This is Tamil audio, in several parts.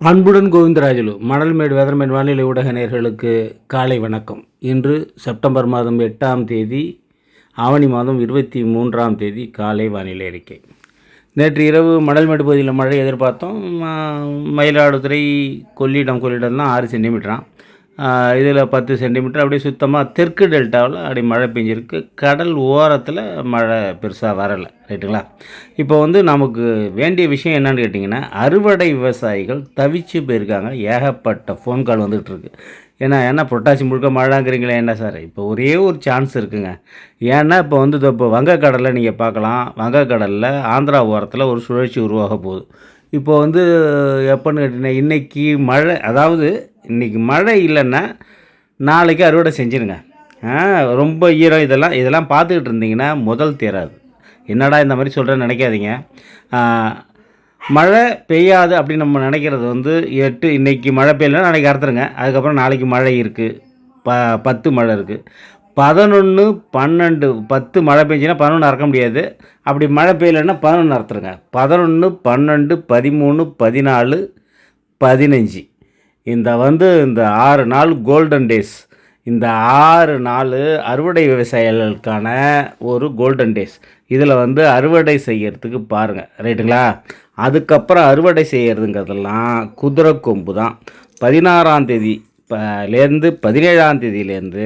அன்புடன் கோவிந்தராஜலு மணல்மேடு வெதர்மேடு வானிலை ஊடக நேயர்களுக்கு காலை வணக்கம். இன்று செப்டம்பர் மாதம் எட்டாம் தேதி ஆவணி மாதம் இருபத்தி மூன்றாம் தேதி காலை வானிலை அறிக்கை. நேற்று இரவு மணல்மேடு பகுதியில் மழை எதிர்பார்த்தோம். மயிலாடுதுறை கொள்ளிடம் கொள்ளிடம்லாம் ஆறு சென்டிமீட்டரான் இதில் பத்து சென்டிமீட்டர். அப்படியே சுத்தமாக தெற்கு டெல்டாவில் அப்படி மழை பெஞ்சிருக்கு. கடல் ஓரத்தில் மழை பெருசாக வரலை. ரைட்டுங்களா? இப்போ வந்து நமக்கு வேண்டிய விஷயம் என்னன்னு கேட்டிங்கன்னா அறுவடை விவசாயிகள் தவிச்சு போயிருக்காங்க. ஏகப்பட்ட ஃபோன் கால் வந்துகிட்ருக்கு. ஏன்னா ஏன்னா புரட்டாசி முழுக்க மழைங்கிறீங்களே என்ன சார்? இப்போ ஒரே ஒரு சான்ஸ் இருக்குங்க. ஏன்னா இப்போ வந்து இப்போ வங்கக்கடலில் நீங்கள் பார்க்கலாம். வங்கக்கடலில் ஆந்திரா ஓரத்தில் ஒரு சுழற்சி உருவாக போகுது. இப்போ வந்து எப்போன்னு கேட்டிங்கன்னா இன்றைக்கி மழை அதாவது இன்றைக்கி மழை இல்லைன்னா நாளைக்கு அறுவடை செஞ்சுருங்க. ரொம்ப ஈரம் இதெல்லாம் இதெல்லாம் பார்த்துக்கிட்டு இருந்தீங்கன்னா முதல் தேராது. என்னடா இந்த மாதிரி சொல்கிறேன்னு நினைக்காதீங்க. மழை பெய்யாது அப்படின்னு நம்ம நினைக்கிறது வந்து எட்டு இன்றைக்கி மழை பெய்யலன்னா நாளைக்கு அறுத்துருங்க. அதுக்கப்புறம் நாளைக்கு மழை இருக்குது ப பத்து மழை இருக்குது பதினொன்று பன்னெண்டு பத்து மழை பெஞ்சுன்னா பதினொன்று அறக்க முடியாது. அப்படி மழை பெய்யலைன்னா பதினொன்று அறுத்துருங்க. பதினொன்று பன்னெண்டு பதிமூணு பதினாலு பதினஞ்சு. இந்த வந்து இந்த ஆறு நாள் கோல்டன் டேஸ் இந்த ஆறு நாள் அறுவடை விவசாயிகளுக்கான ஒரு கோல்டன் டேஸ் இதில் வந்து அறுவடை செய்கிறதுக்கு பாருங்கள் ரைட்டுங்களா? அதுக்கப்புறம் அறுவடை செய்கிறதுங்கிறதெல்லாம் குதிரை கொம்பு தான் பதினாறாம் தேதி லேருந்து பதினேழாம் தேதியிலேருந்து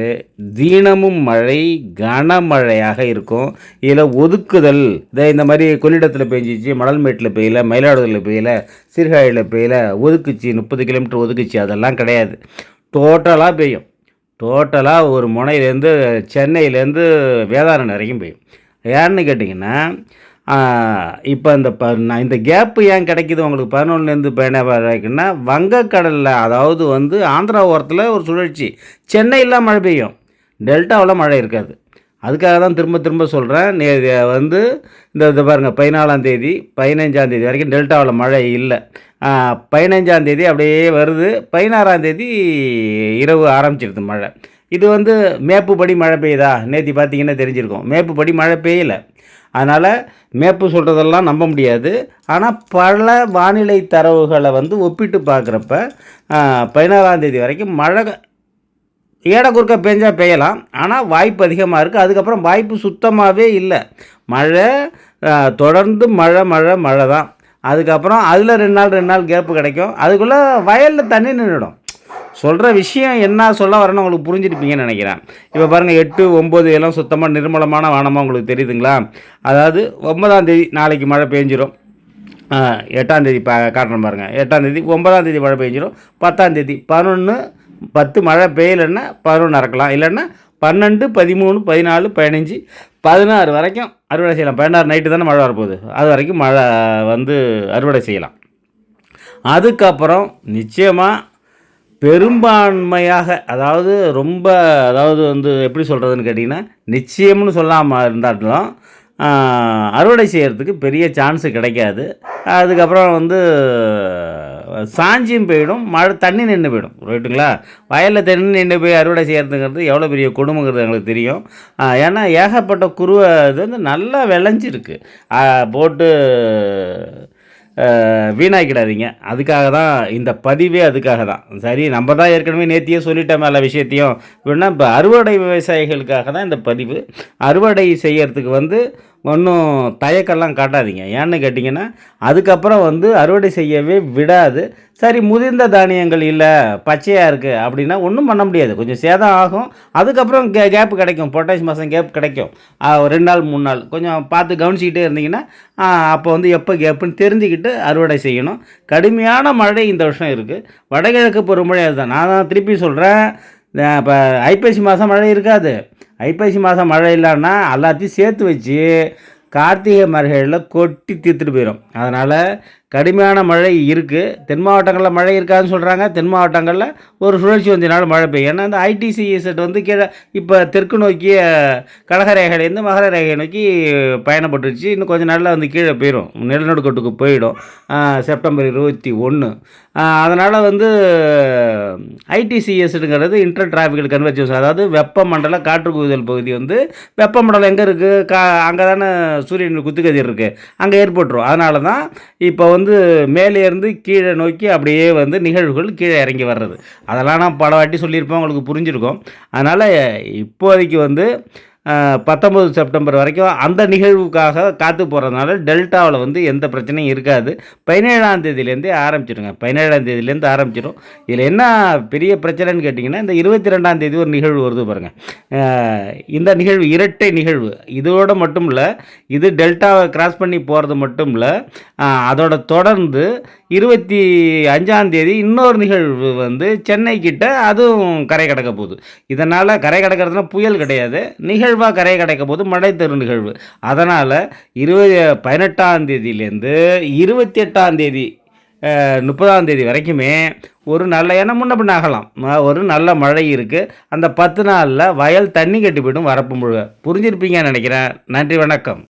தினமும் மழை கனமழையாக இருக்கும். இதில் ஒதுக்குதல் இதை இந்த மாதிரி கொள்ளிடத்தில் பெஞ்சிச்சு மணல்மேட்டில் பெய்யல மயிலாடுதுறையில் பெய்யல சீர்காழியில் பெய்யல ஒதுக்குச்சு முப்பது கிலோமீட்டர் ஒதுக்குச்சு அதெல்லாம் கிடையாது. டோட்டலாக பெய்யும். டோட்டலாக ஒரு முனையிலேருந்து சென்னையிலேருந்து வேதாரண்யம் வரைக்கும் பெய்யும். ஏன்னு கேட்டிங்கன்னா இப்போ இந்த ப நான் இந்த கேப்பு ஏன் கிடைக்கிது உங்களுக்கு பதினொன்றுலேருந்து பதினேழு வரைக்கும்னா வங்கக்கடலில் அதாவது வந்து ஆந்திரா ஓரத்தில் ஒரு சுழற்சி. சென்னையில் மழை பெய்யும். டெல்டாவில் மழை இருக்காது. அதுக்காக தான் திரும்ப திரும்ப சொல்கிறேன் நே வந்து இந்த இது பாருங்கள் பதினாலாம் தேதி பதினஞ்சாம் தேதி வரைக்கும் டெல்டாவில் மழை இல்லை. பதினஞ்சாம் தேதி அப்படியே வருது. பதினாறாம் தேதி இரவு ஆரம்பிச்சிடுது மழை. இது வந்து மேப்புப்படி மழை பெய்யுதா? நேற்று பார்த்தீங்கன்னா தெரிஞ்சிருக்கும். மேப்புப்படி மழை பெய்யல. அதனால் மேப்பு சொல்கிறதெல்லாம் நம்ப முடியாது. ஆனால் பல வானிலை தரவுகளை வந்து ஒப்பிட்டு பார்க்குறப்ப பதினாறாம் தேதி வரைக்கும் மழை ஏட குறுக்க பெஞ்சா பெய்யலாம். ஆனால் வாய்ப்பு அதிகமாக இருக்குது அதுக்கப்புறம் வாய்ப்பு சுத்தமாகவே இல்லை. மழை தொடர்ந்து மழை மழை மழை தான். அதுக்கப்புறம் அதில் ரெண்டு நாள் ரெண்டு நாள் கேப்பு கிடைக்கும். அதுக்குள்ளே வயலில் தண்ணி நின்றுடும் சொல்கிற விஷயம் என்ன சொல்ல வரேன்னு உங்களுக்கு புரிஞ்சிருப்பீங்கன்னு நினைக்கிறேன். இப்போ பாருங்கள் எட்டு ஒம்பது எல்லாம் சுத்தமாக நிர்மலமான வானமாக உங்களுக்கு தெரியுதுங்களா? அதாவது ஒன்பதாம் தேதி நாளைக்கு மழை பெஞ்சிரும். எட்டாம் தேதி பா காட்டுறேன் பாருங்கள் எட்டாம் தேதி ஒன்பதாம் தேதி மழை பெஞ்சிரும். பத்தாம் தேதி பதினொன்று பத்து மழை பெய்யலைன்னா பதினொன்று இறக்கலாம் இல்லைன்னா பன்னெண்டு பதிமூணு பதினாலு பதினஞ்சு பதினாறு வரைக்கும் அறுவடை செய்யலாம். பதினாறு நைட்டு தானே மழை வரப்போகுது. அது வரைக்கும் மழை வந்து அறுவடை செய்யலாம். அதுக்கப்புறம் நிச்சயமாக பெரும்பான்மையாக அதாவது ரொம்ப அதாவது வந்து எப்படி சொல்கிறதுன்னு கேட்டிங்கன்னா நிச்சயம்னு சொல்லாமல் இருந்தாலும் அறுவடை செய்கிறதுக்கு பெரிய சான்ஸு கிடைக்காது. அதுக்கப்புறம் வந்து சாஞ்சியும் போயிடும் மழை தண்ணி நின்று போயிடும். ரைட்டுங்களா வயலில் தண்ணி நின்று போய் அறுவடை செய்கிறதுங்கிறது எவ்வளோ பெரிய கொடுமைங்கிறது எங்களுக்கு தெரியும். ஏன்னா ஏகப்பட்ட குருவை இது வந்து நல்லா விளைஞ்சிருக்கு. போட்டு வீணாக்கிடாதீங்க. அதுக்காக தான் இந்த பதிவே அதுக்காக தான் சரி நம்ம தான் ஏற்கனவே நேத்தியே சொல்லிட்டோம் மேலே விஷயத்தையும். இப்படின்னா இப்போ அறுவடை விவசாயிகளுக்காக தான் இந்த பதிவு. அறுவடை செய்யறதுக்கு வந்து ஒன்றும் தயக்கெல்லாம் காட்டாதீங்க. ஏன்னு கேட்டிங்கன்னா அதுக்கப்புறம் வந்து அறுவடை செய்யவே விடாது. சரி முதிர்ந்த தானியங்கள் இல்லை பச்சையாக இருக்குது அப்படின்னா ஒன்றும் பண்ண முடியாது. கொஞ்சம் சேதம் ஆகும். அதுக்கப்புறம் கே கேப் கிடைக்கும். பொட்டாசி மாதம் கேப் கிடைக்கும். ரெண்டு நாள் மூணு நாள். கொஞ்சம் பார்த்து கவனிச்சிக்கிட்டே இருந்தீங்கன்னா அப்போ வந்து எப்போ கேப்புன்னு தெரிஞ்சுக்கிட்டு அறுவடை செய்யணும். கடுமையான மழை இந்த வருஷம் இருக்குது வடகிழக்கு பருவமழை அதுதான். நான் தான் திருப்பி சொல்கிறேன் இப்போ ஐப்பசி மாதம் மழை இருக்காது. ஐப்பசி மாதம் மழை இல்லைன்னா எல்லாத்தையும் சேர்த்து வச்சு கார்த்திகை மரகளில் கொட்டி தீர்த்துட்டு போயிடும் அதனால் கடுமையான மழை இருக்குது தென் மாவட்டங்களில் மழை இருக்காதுன்னு சொல்கிறாங்க தென் மாவட்டங்களில் ஒரு சுழற்சி வந்தனால மழை பெய்யும். ஏன்னா இந்த ஐடிசிஎஸ்எட் வந்து கீழே இப்போ தெற்கு நோக்கிய கடகரேகையிலேருந்து மகர ரேகையை நோக்கி பயணப்பட்டுருச்சு. இன்னும் கொஞ்சம் நாளில் வந்து கீழே போயிடும் நிலநடுக்கட்டுக்கு போயிடும். செப்டம்பர் இருபத்தி ஒன்று அதனால் வந்து ஐடிசிஎஸ்ங்கிறது இன்டர் டிராஃபிக்கல் கன்வர்ஜன்ஸ் அதாவது வெப்பமண்டல காற்று குவிதல் பகுதி வந்து வெப்பமண்டலம் எங்கே இருக்குது கா அங்கே தானே சூரியன் குத்துக்கதிர் இருக்குது அங்கே ஏற்பட்டுரும். அதனால தான் இப்போ வந்து மேலே இருந்து கீழே நோக்கி அப்படியே வந்து நிகழ்வுகள் கீழே இறங்கி வர்றது. அதெல்லாம் நான் பல வாட்டி சொல்லியிருப்பேன் உங்களுக்கு புரிஞ்சிருக்கும். அதனால் இப்போதைக்கு வந்து பத்தொம்பது செப்டம்பர் வரைக்கும் அந்த நிகழ்வுக்காக காத்து போகிறதுனால டெல்டாவில் வந்து எந்த பிரச்சனையும் இருக்காது. பதினேழாம் தேதியிலேருந்தே ஆரம்பிச்சிடுங்க பதினேழாம் தேதியிலேருந்து ஆரம்பிச்சிடும் இதில் என்ன பெரிய பிரச்சனைன்னு கேட்டிங்கன்னா இந்த இருபத்தி ரெண்டாம் தேதி ஒரு நிகழ்வு வருது பாருங்கள் இந்த நிகழ்வு இரட்டை நிகழ்வு. இதோடு மட்டும் இல்லை இது டெல்டாவை கிராஸ் பண்ணி போகிறது மட்டும் இல்லை அதோட தொடர்ந்து இருபத்தி அஞ்சாம் தேதி இன்னொரு நிகழ்வு வந்து சென்னை கிட்ட அதுவும் கரை கடக்க போகுது. இதனால் கரை கடக்கிறதுனா புயல் கிடையாது. நிகழ்வு நிகழ்வாக கரை கிடைக்கும் போது மழை தரும் நிகழ்வு. அதனால் இருபது பதினெட்டாம் தேதியிலேருந்து இருபத்தி எட்டாம் தேதி முப்பதாம் தேதி வரைக்குமே ஒரு நல்ல ஏன்னா முன்ன பின்ன ஆகலாம். ஒரு நல்ல மழை இருக்குது அந்த பத்து நாளில் வயல் தண்ணி கட்டி போய்டும் வரப்பு முழுக புரிஞ்சிருப்பீங்கன்னு நினைக்கிறேன். நன்றி வணக்கம்.